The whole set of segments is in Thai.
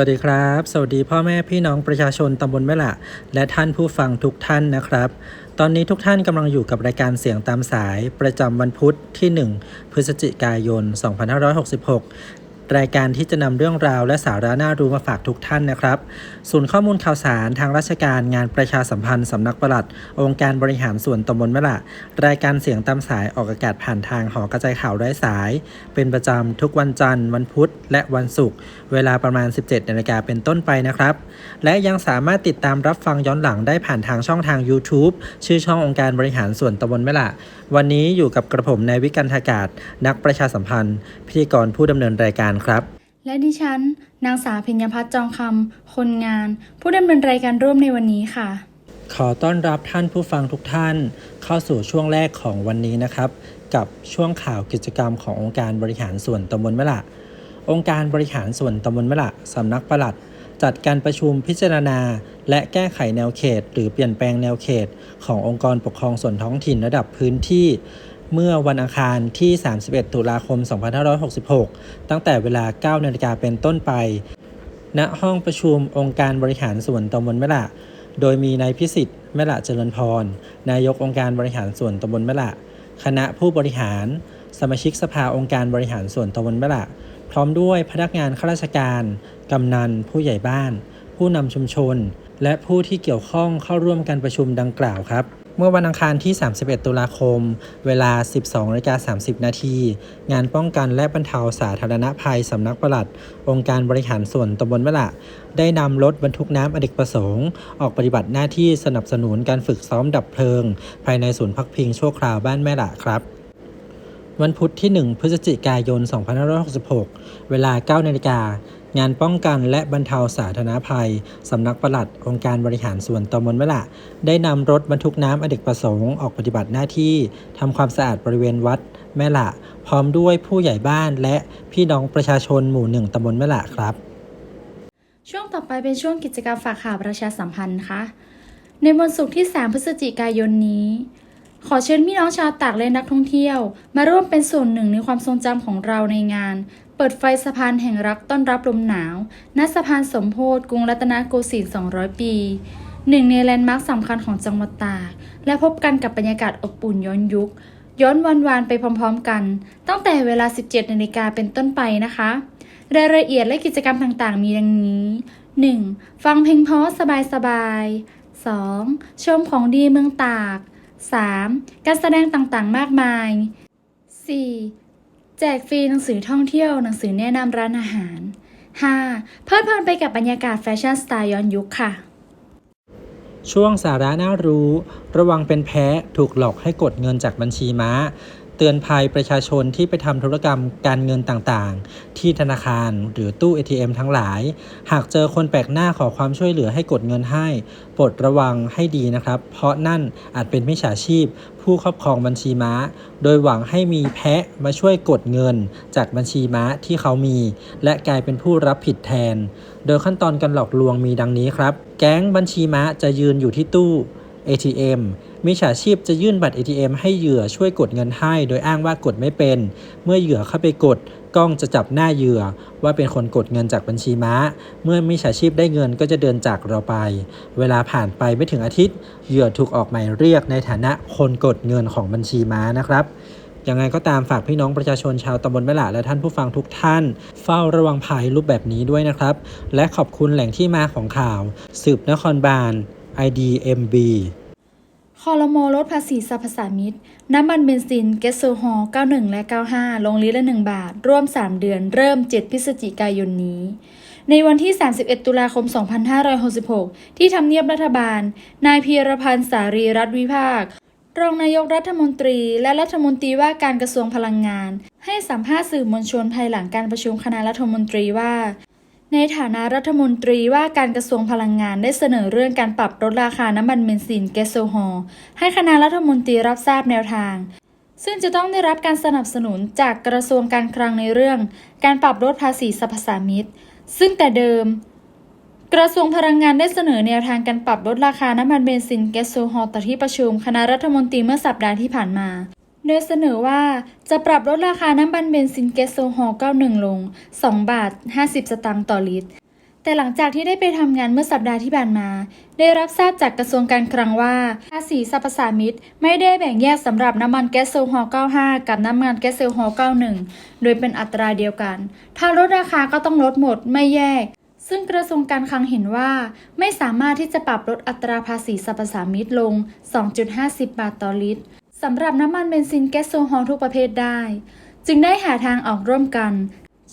วัสดีครับ สวัสดีพ่อแม่พี่น้องประชาชนตำบลแม่ละ และท่านผู้ฟังทุกท่านนะครับ ตอนนี้ทุกท่านกำลังอยู่กับรายการเสียงตามสายประจำวันพุธที่ 1 พฤศจิกายน 2566 รายการที่จะนำเรื่องราวและสาระน่ารู้มาฝากทุกท่านนะครับ ศูนย์ข้อมูลข่าวสารทางราชการงานประชาสัมพันธ์สำนักปลัด องค์การบริหารส่วนตำบลแม่ละรายการเสียงตามสายออกอากาศผ่านทางหอกระจายข่าวไร้สาย เป็นประจำทุกวันจันทร์ วันพุธ และวันศุกร์เวลาประมาณ 17นาฬิกาเป็นต้นไปนะครับ และยังสามารถติดตามรับฟังย้อนหลังได้ผ่านทางช่องทาง YouTube ชื่อช่ององค์การบริหารส่วนตำบลแม่ละวันนี้อยู่กับกระผมนายวิกันทากาศ นักประชาสัมพันธ์ พิธีกรผู้ดำเนินรายการครับ และดิฉัน นางสาวพิญญพัฒน์จองคำ คนงาน ผู้ดำเนินรายการร่วมในวันนี้ค่ะ ขอต้อนรับท่านผู้ฟังทุกท่าน เข้าสู่ช่วงแรกของวันนี้นะครับ กับช่วงข่าวกิจกรรมขององค์การบริหารส่วนตำบลมะละ องค์การบริหารส่วนตำบลมะละสำนักปลัดจัดการประชุมพิจารณา และแก้ไขแนวเขต หรือเปลี่ยนแปลงแนวเขต ขององค์กรปกครองส่วนท้องถิ่นระดับพื้นที่ เมื่อวันอังคารที่ 31 ตุลาคม 2566 ตั้งแต่เวลา 9 นาฬิกาเป็นต้นไป ณ ห้องประชุมองค์การบริหารส่วนตำบลแม่ละ โดยมีนายพิสิทธิ์แม่ละเจริญพร นายกองค์การบริหารส่วนตำบลแม่ละ คณะผู้บริหาร สมาชิกสภาองค์การบริหารส่วนตำบลแม่ละ พร้อมด้วยพนักงานข้าราชการ กำนัน ผู้ใหญ่บ้าน ผู้นำชุมชน และผู้ที่เกี่ยวข้องเข้าร่วมการประชุมดังกล่าวครับ เมื่อวันอังคารที่ 31 ตุลาคม เวลา 12นาฬิกา30 นาที งานป้องกันและบรรเทาสาธารณภัยสำนักปลัด องค์การบริหารส่วนตำบลมะละ ได้นำรถบรรทุกน้ำอเนกประสงค์ ออกปฏิบัติหน้าที่สนับสนุนการฝึกซ้อมดับเพลิง ภายในศูนย์พักพิงชั่วคราวบ้านแม่ละครับวันพุธที่ 1 พฤศจิกายน 2566 เวลา 9 นาฬิกา งานป้องกันและบรรเทาสาธารณภัย สำนักปลัดองค์การบริหารส่วนตำบลมะละ ได้นำรถบรรทุกน้ำอเนกประสงค์ออกปฏิบัติหน้าที่ทำความสะอาดบริเวณวัดแม่ละ พร้อมด้วยผู้ใหญ่บ้านและพี่น้องประชาชนหมู่หนึ่งตำบลแม่ละครับ ช่วงต่อไปเป็นช่วงกิจกรรมฝากข่าวประชาสัมพันธ์ค่ะ ในวันศุกร์ที่ 3 พฤศจิกายนนี้ขอเชิญพี่น้องชาวตากและนักท่องเที่ยว มาร่วมเป็นส่วนหนึ่งในความทรงจำของเราในงาน เปิดไฟสะพานแห่งรักต้อนรับลมหนาว ณ สะพานสมโพธิกรุงรัตนโกสินทร์ 200 ปี หนึ่งในแลนด์มาร์คสำคัญของจังหวัดตาก และพบกันกับบรรยากาศอบอุ่นย้อนยุค ย้อนวันวานไปพร้อมๆกัน ตั้งแต่เวลา 17 นาฬิกาเป็นต้นไปนะคะ รายละเอียดและกิจกรรมต่างๆ มีดังนี้ 1. ฟังเพลงเพราะสบายๆ 2. ชมของดีเมืองตาก 3. การแสดงต่างๆ มากมาย 4. แจกฟรีหนังสือท่องเที่ยวหนังสือแนะนำร้านอาหาร 5. เพลิดเพลินไปกับบรรยากาศแฟชั่นสไตล์ย้อนยุคค่ะ ช่วงสาระน่ารู้ ระวังเป็นแพ้ถูกหลอกให้กดเงินจากบัญชีม้า เตือนภัยประชาชนที่ไปทำธุรกรรมการเงินต่างๆ ที่ธนาคารหรือตู้ ATM ทั้งหลาย หากเจอคนแปลกหน้าขอความช่วยเหลือให้กดเงินให้โปรดระวังให้ดีนะครับ เพราะนั่นอาจเป็นมิจฉาชีพ ผู้ครอบครองบัญชีม้า โดยหวังให้มีแพะมาช่วยกดเงิน จากบัญชีม้าที่เขามี และกลายเป็นผู้รับผิดแทน โดยขั้นตอนการหลอกลวงมีดังนี้ครับ แก๊งบัญชีม้าจะยืนอยู่ที่ตู้ ATM มิจฉาชีพจะยื่นบัตร ATM ให้เหยื่อช่วยกดเงินให้ โดยอ้างว่ากดไม่เป็น เมื่อเหยื่อเข้าไปกด กล้องจะจับหน้าเหยื่อ ว่าเป็นคนกดเงินจากบัญชีม้า เมื่อมิจฉาชีพได้เงินก็จะเดินจากเราไป เวลาผ่านไปไม่ถึงอาทิตย์ เหยื่อถูกออกหมายเรียกในฐานะคนกดเงินของบัญชีม้านะครับยังไงก็ตามฝากพี่น้องประชาชนชาวตำบลแม่หละและท่านผู้ฟังทุกท่าน เฝ้าระวังภัยรูปแบบนี้ด้วยนะครับ และขอบคุณแหล่งที่มาของข่าว สืบนครบาล IDMB คอรมอลดภาษีสรรพสามิตน้ำมันเบนซิน เกสโซฮอล์91 และ 95 ลงลิตรละ 1 บาท ร่วม 3 เดือน เริ่ม 7 พฤศจิกายนนี้ ในวันที่ 31 ตุลาคม 2566 ที่ทำเนียบรัฐบาล นายพีรพันธ์สารีรัฐวิภาค รองนายกรัฐมนตรี และรัฐมนตรีว่าการกระทรวงพลังงาน ให้สัมภาษณ์สื่อมวลชนภายหลังการประชุมคณะรัฐมนตรีว่า ในฐานะรัฐมนตรีว่าการกระทรวงพลังงานได้เสนอเรื่องการปรับลดราคาน้ำมันเบนซินแก๊สโซฮอล์ให้คณะรัฐมนตรีรับทราบแนวทาง ซึ่งจะต้องได้รับการสนับสนุนจากกระทรวงการคลังในเรื่อง การปรับลดภาษีสรรพสามิตซึ่งแต่เดิม กระทรวงพลังงานได้เสนอแนวทางการปรับลดราคาน้ำมันเบนซินแก๊สโซฮอล์ต่อที่ประชุมคณะรัฐมนตรีเมื่อสัปดาห์ที่ผ่านมา โดยเสนอว่าจะปรับลดราคาน้ำมันเบนซินแก๊สโซฮอล์91 ลง 2 บาท 50 สตางค์ต่อลิตร แต่หลังจากที่ได้ไปทำงานเมื่อสัปดาห์ที่ผ่านมา ได้รับทราบจากกระทรวงการคลังว่าภาษีสรรพสามิตไม่ได้แบ่งแยกสำหรับน้ำมันแก๊สโซฮอล์95 กับน้ำมันแก๊สโซฮอล์91 โดยเป็นอัตราเดียวกัน ถ้าลดราคาก็ต้องลดหมดไม่แยกซึ่งกระทรวงการคลังเห็นว่า ไม่สามารถที่จะปรับลดอัตราภาษีสรรพสามิตลง 2.50 บาทต่อลิตร สำหรับน้ำมันเบนซินแก๊สโซฮอลทุกประเภทได้ จึงได้หาทางออกร่วมกัน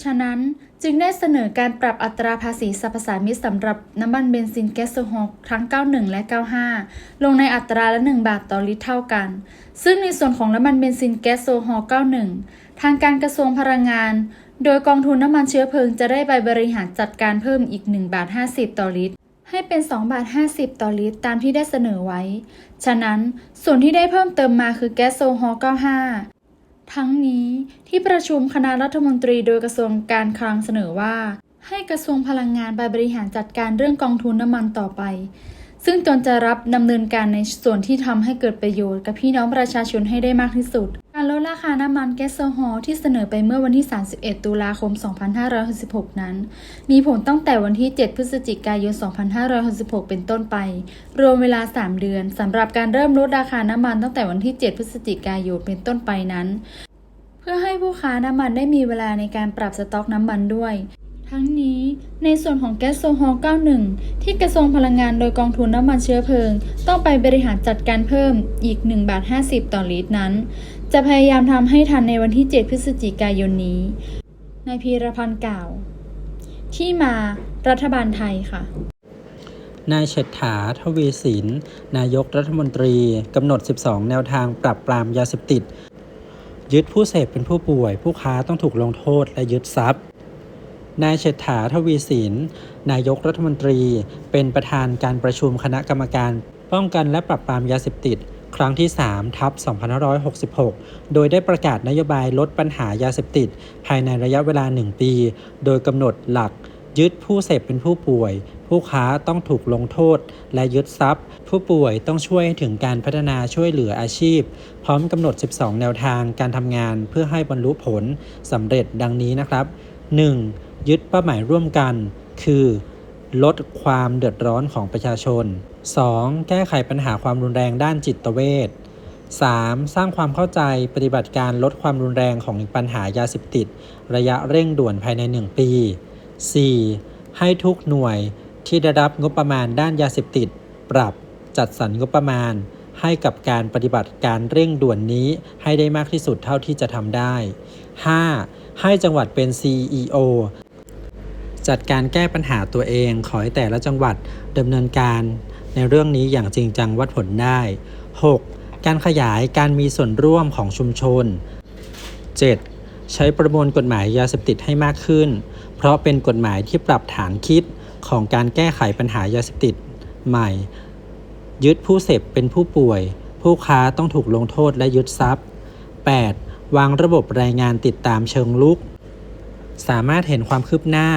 ฉะนั้นจึงได้เสนอการปรับอัตราภาษีสรรพสามิตสำหรับน้ำมันเบนซินแก๊สโซฮอล์ทั้ง 91 และ 95 ลงในอัตราละ 1 บาทต่อลิตรเท่ากัน ซึ่งในส่วนของน้ำมันเบนซินแก๊สโซฮอล91 ทางการกระทรวงพลังงาน โดยกองทุนน้ำมันเชื้อเพลิงจะได้ไปบริหารจัดการเพิ่มอีก 1 บาท 50 ต่อลิตร ให้เป็น2บาท50 ต่อลิตรตามที่ได้เสนอไว้ ฉะนั้นส่วนที่ได้เพิ่มเติมมาคือแก๊สโซฮอล์95 ทั้งนี้ที่ประชุมคณะรัฐมนตรีโดยกระทรวงการคลังเสนอว่า ให้กระทรวงพลังงานไปบริหารจัดการเรื่องกองทุนน้ำมันต่อไป ซึ่งตนจะรับดำเนินการในส่วนที่ทำให้เกิดประโยชน์กับพี่น้องประชาชนให้ได้มากที่สุด การลดราคาน้ำมันแก๊สโซฮอลที่เสนอไปเมื่อวันที่ 31 ตุลาคม 2566 นั้น มีผลตั้งแต่วันที่ 7 พฤศจิกายน 2566 เป็นต้นไป รวมเวลา 3 เดือนสำหรับการเริ่มลดราคาน้ำมันตั้งแต่วันที่ 7 พฤศจิกายนเป็นต้นไปนั้น เพื่อให้ผู้ค้าน้ำมันได้มีเวลาในการปรับสต็อกน้ำมันด้วย ทั้งนี้ในส่วนของแก๊สโซฮอล์91 ที่กระทรวงพลังงานโดยกองทุนน้ำมันเชื้อเพลิง ต้องไปบริหารจัดการเพิ่มอีก1บาท50 ต่อลิตรนั้น จะพยายามทำให้ทันในวันที่ 7 พฤศจิกายนนี้ นายพีรพันธ์กล่าว ที่มารัฐบาลไทยค่ะ นายเฉดถาทวีสิน นายกรัฐมนตรีกำหนด 12 แนวทางปรับปรามยาเสพติดยึดผู้เสพเป็นผู้ป่วย ผู้ค้าต้องถูกลงโทษและยึดทรัพย์ นายเฉดถาทวีสิน นายกรัฐมนตรี เป็นประธานการประชุมคณะกรรมการ ป้องกันและปรับปรามยาเสพติด ครั้งที่ 3 ทับ 2566 โดยได้ประกาศนโยบายลดปัญหายาเสพติด ภายในระยะเวลา 1 ปี โดยกำหนดหลัก ยึดผู้เสพเป็นผู้ป่วย ผู้ค้าต้องถูกลงโทษ และยึดทรัพย์ ผู้ป่วยต้องช่วยถึงการพัฒนาช่วยเหลืออาชีพ พร้อมกำหนด 12 แนวทางการทำงานเพื่อให้บรรลุผลสำเร็จดังนี้นะครับ 1. ยึดเป้าหมายร่วมกัน คือ ลดความเดือดร้อนของประชาชน 2. แก้ไขปัญหาความรุนแรงด้านจิตเวช 3. สร้างความเข้าใจปฏิบัติการลดความรุนแรงของปัญหายาเสพติด ระยะเร่งด่วนภายใน 1 ปี 4. ให้ทุกหน่วยที่ได้รับงบประมาณด้านยาเสพติด ปรับจัดสรรงบประมาณ ให้กับการปฏิบัติการเร่งด่วนนี้ให้ได้มากที่สุดเท่าที่จะทำได้ 5. ให้จังหวัดเป็น CEO จัดการแก้ปัญหาตัวเอง ขอให้แต่ละจังหวัดดำเนินการ ในเรื่องนี้อย่างจริงจังวัดผลได้ 6. การขยายการมีส่วนร่วมของชุมชน 7. ใช้ประมวลกฎหมายยาเสพติดให้มากขึ้น เพราะเป็นกฎหมายที่ปรับฐานคิดของการแก้ไขปัญหายาเสพติดใหม่ ยึดผู้เสพเป็นผู้ป่วย ผู้ค้าต้องถูกลงโทษและยึดทรัพย์ 8. วางระบบรายงานติดตามเชิงลุก สามารถเห็นความคืบหน้า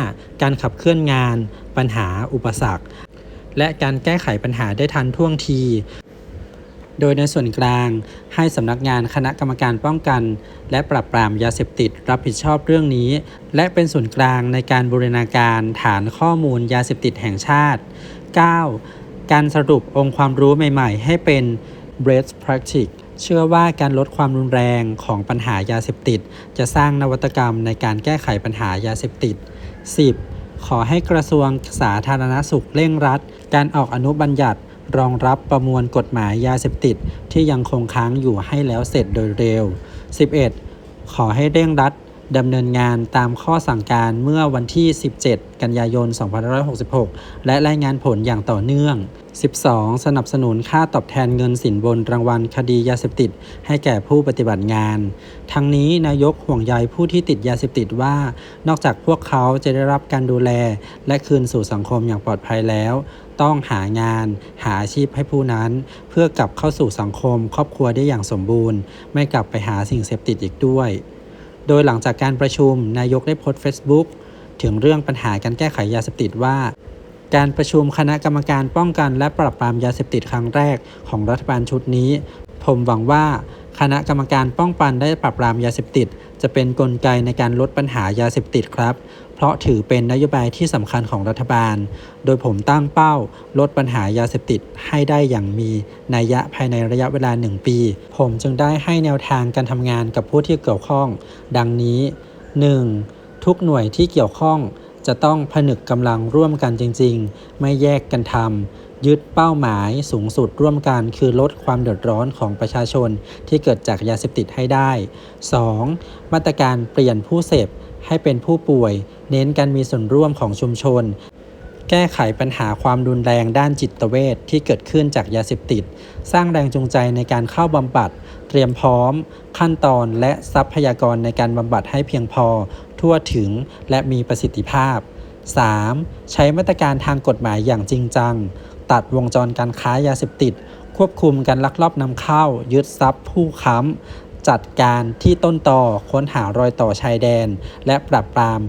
การขับเคลื่อนงาน ปัญหา อุปสรรค และการแก้ไขปัญหาได้ทันท่วงที โดยในส่วนกลางให้สำนักงานคณะกรรมการป้องกัน และปราบปรามยาเสพติดรับผิดชอบเรื่องนี้ และเป็นส่วนกลางในการบูรณาการฐานข้อมูลยาเสพติดแห่งชาติ 9. การสรุปองค์ความรู้ใหม่ ๆ ให้เป็น best practice เชื่อว่าการลดความรุนแรงของปัญหายาเสพติด จะสร้างนวัตกรรมในการแก้ไขปัญหายาเสพติด 10. ขอให้กระทรวงสาธารณสุขเร่งรัด การออกอนุบัญญัติ รองรับประมวลกฎหมายยาเสพติด ที่ยังคงค้างอยู่ให้แล้วเสร็จโดยเร็ว 11. ขอให้เร่งรัด ดำเนินงานตามข้อสั่งการเมื่อวันที่ 17 กันยายน 2566 และรายงานผลอย่างต่อเนื่อง 12. สนับสนุนค่าตอบแทนเงินสินบนรางวัลคดียาเสพติด ให้แก่ผู้ปฏิบัติงาน ทั้งนี้นายกห่วงใยผู้ที่ติดยาเสพติดว่า นอกจากพวกเขาจะได้รับการดูแล และคืนสู่สังคมอย่างปลอดภัยแล้ว ต้องหางาน หาอาชีพให้ผู้นั้น เพื่อกลับเข้าสู่สังคมครอบครัวได้อย่างสมบูรณ์ ไม่กลับไปหาสิ่งเสพติดอีกด้วย โดยหลังจากการประชุมนายกได้โพสต์ Facebook ถึงเรื่องปัญหาการแก้ไขยาเสพติดว่า การประชุมคณะกรรมการป้องกันและปราบปรามยาเสพติดครั้งแรกของรัฐบาลชุดนี้ ผมหวังว่าคณะกรรมการป้องกันได้ปราบปรามยาเสพติด จะเป็นนกลไกในการลดปัญหายาเสพติดครับ เพราะถือเป็นนโยบายที่สำคัญของรัฐบาล โดยผมตั้งเป้าลดปัญหายาเสพติดให้ได้อย่างมีนัยยะภายในระยะเวลา 1 ปี ผมจึงได้ให้แนวทางการทำงานกับผู้ที่เกี่ยวข้อง ดังนี้ 1. ทุกหน่วยที่เกี่ยวข้องจะต้องผนึกกำลังร่วมกันจริง ๆ ไม่แยกกันทำยึดเป้าหมายสูงสุดร่วมกันคือลดความเดือดร้อนของประชาชนที่เกิดจากยาเสพติดให้ได้ 2. มาตรการเปลี่ยนผู้เสพ ให้เป็นผู้ป่วย เน้นการมีส่วนร่วมของชุมชน แก้ไขปัญหาความรุนแรงด้านจิตเวชที่เกิดขึ้นจากยาเสพติด สร้างแรงจูงใจในการเข้าบำบัด เตรียมพร้อม ขั้นตอนและทรัพยากรในการบำบัดให้เพียงพอ ทั่วถึงและมีประสิทธิภาพ 3. ใช้มาตรการทางกฎหมายอย่างจริงจัง ตัดวงจรการค้ายาเสพติด ควบคุมการลักลอบนำเข้า ยึดทรัพย์ผู้ค้ำ จัดการที่ต้นต่อค้นหารอยต่อชายแดน และปราบปราม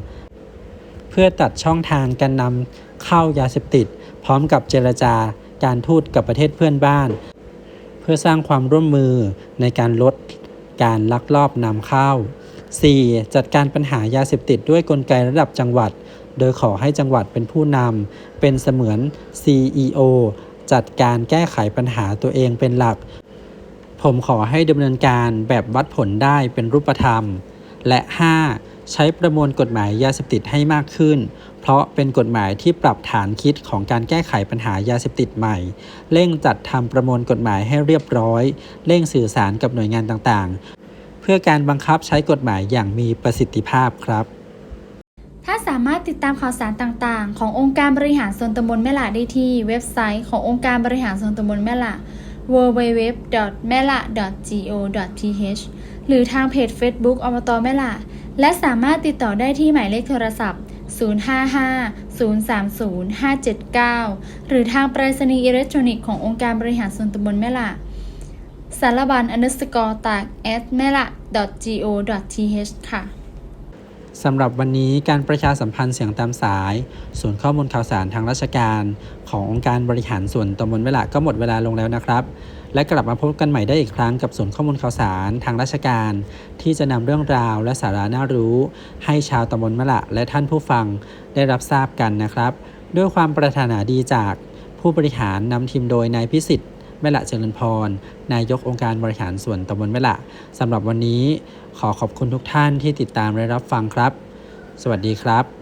เพื่อตัดช่องทางการนำเข้ายาเสพติด พร้อมกับเจรจาการทูตกับประเทศเพื่อนบ้าน เพื่อสร้างความร่วมมือในการลดการลักลอบนำเข้า 4. จัดการปัญหายาเสพติดด้วยกลไกระดับจังหวัด โดยขอให้จังหวัดเป็นผู้นำเป็นเสมือน CEO จัดการแก้ไขปัญหาตัวเองเป็นหลัก ผมขอให้ดำเนินการแบบวัดผลได้เป็นรูปธรรม และ 5. ใช้ประมวลกฎหมายยาเสพติดให้มากขึ้น เพราะเป็นกฎหมายที่ปรับฐานคิดของการแก้ไขปัญหายาเสพติดใหม่ เร่งจัดทำประมวลกฎหมายให้เรียบร้อย เร่งสื่อสารกับหน่วยงานต่างๆ เพื่อการบังคับใช้กฎหมายอย่างมีประสิทธิภาพครับ ถ้าสามารถติดตามข่าวสารต่างๆ ขององค์การบริหารส่วนตำบลแม่ละได้ที่เว็บไซต์ขององค์การบริหารส่วนตำบลแม่ละ www.mela.go.th หรือทางเพจ Facebook อบตแม่ละและสามารถติดต่อได้ที่หมายเลขโทรศัพท์ 055-030-579 หรือทางไปรษณีย์อิเล็กทรอนิกส์ขององค์การบริหารส่วนตำบลแม่ละสารบัญ underscore ตาก at mela go.th ค่ะ สำหรับวันนี้การประชาสัมพันธ์เสียงตามสายศูนข้อมูลข่าวสารทางราชการ ขององค์การบริหารส่วนตำบลเวลาก็หมดเวลาลงแล้วนะครับ และกลับมาพบกันใหม่ได้อีกครั้งกับศูนข้อมูลข่าวสารทางราชการ ที่จะนำเรื่องราวและสาระน่ารู้ ให้ชาวตำบลมะละและท่านผู้ฟังได้รับทราบกันนะครับ ด้วยความปรารถนาดีจากผู้บริหารนำทีมโดยนายพิสิทธิ์ แม่ละเจริญพร นายกองค์การบริหารส่วนตำบลแม่ละสำหรับวันนี้ขอขอบคุณทุกท่านที่ติดตามและรับฟังครับ สวัสดีครับ